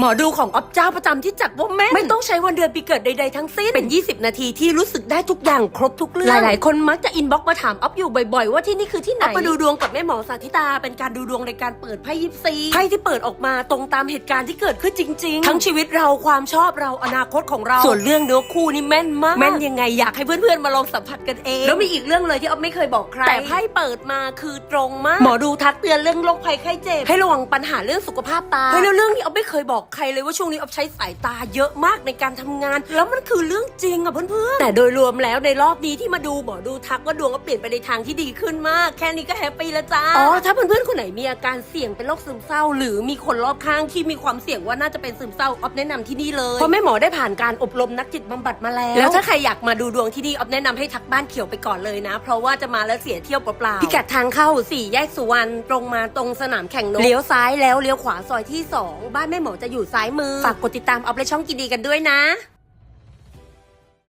หมอดูของออฟเจ้าประจำที่จัดว่าแม่นไม่ต้องใช้วันเดือนปีเกิดใดๆทั้งสิ้น เป็น 20 นาทีที่รู้สึกได้ทุกอย่างครบทุกเรื่อง หลายๆ คนมักจะอินบ็อกมาถามออฟอยู่บ่อยๆ ว่าที่นี่คือที่ไหนออฟมาดูดวงกับแม่หมอสาธิตา เป็นการดูดวงในการเปิดไพ่ยิปซีไพ่ที่เปิดออกมาตรงตามเหตุการณ์ที่เกิดขึ้นจริง ๆ ทั้งชีวิตเราความชอบเราอนาคตของเรา ส่วนเรื่องเนื้อคู่นี่แม่นมากแม่นยังไงอยากให้เพื่อนๆมาลองสัมผัสกันเอง แล้วมีอีกเรื่องเลยที่ออฟไม่เคยบอกใคร แต่ไพ่เปิดมาคือตรงมากหมอดูทักเตือนเรื่องโรคภัยไข้เจ็บให้ระวังปัญหาเรื่องสุขภาพตาเฮ้ยแล้วเรื่องนี้ออฟไม่เคยบอกใครเลยว่าช่วงนี้ออฟใช้สายตาเยอะมากในการทำงาน แล้วมันคือเรื่องจริงอะเพื่อนๆ แต่โดยรวมแล้วในรอบนี้ที่มาดูหมอดูทักว่าดวงก็เปลี่ยนไปในทางที่ดีขึ้นมาก แค่นี้ก็แฮปปี้แล้วจ้า อ๋อ ถ้าเพื่อนๆคนไหนมีอาการเสี่ยงเป็นโรคซึมเศร้า หรือมีคนรอบข้างที่มีความเสี่ยงว่าน่าจะเป็นซึมเศร้าออฟแนะนำที่นี่เลย เพราะแม่หมอได้ผ่านการอบรมนักจิตบำบัดมาแล้ว แล้วถ้าใครอยากมาดูดวงที่นี่ออฟแนะนำให้ทักบ้านเขียวไปก่อนเลยนะ เพราะว่าจะมาแล้วเสียเที่ยวเปล่าๆพิกัดทางเข้าสี่แยกสุวรรณตรงมาตรงสนามแข่งนกเลี้ยวซ้ายแล้วเลี้ยวขวาซอยที่สองบ้านแม่หมอจะอยู่ซ้ายมือ ฝากกดติดตามออฟและช่องกินดีกันด้วยนะ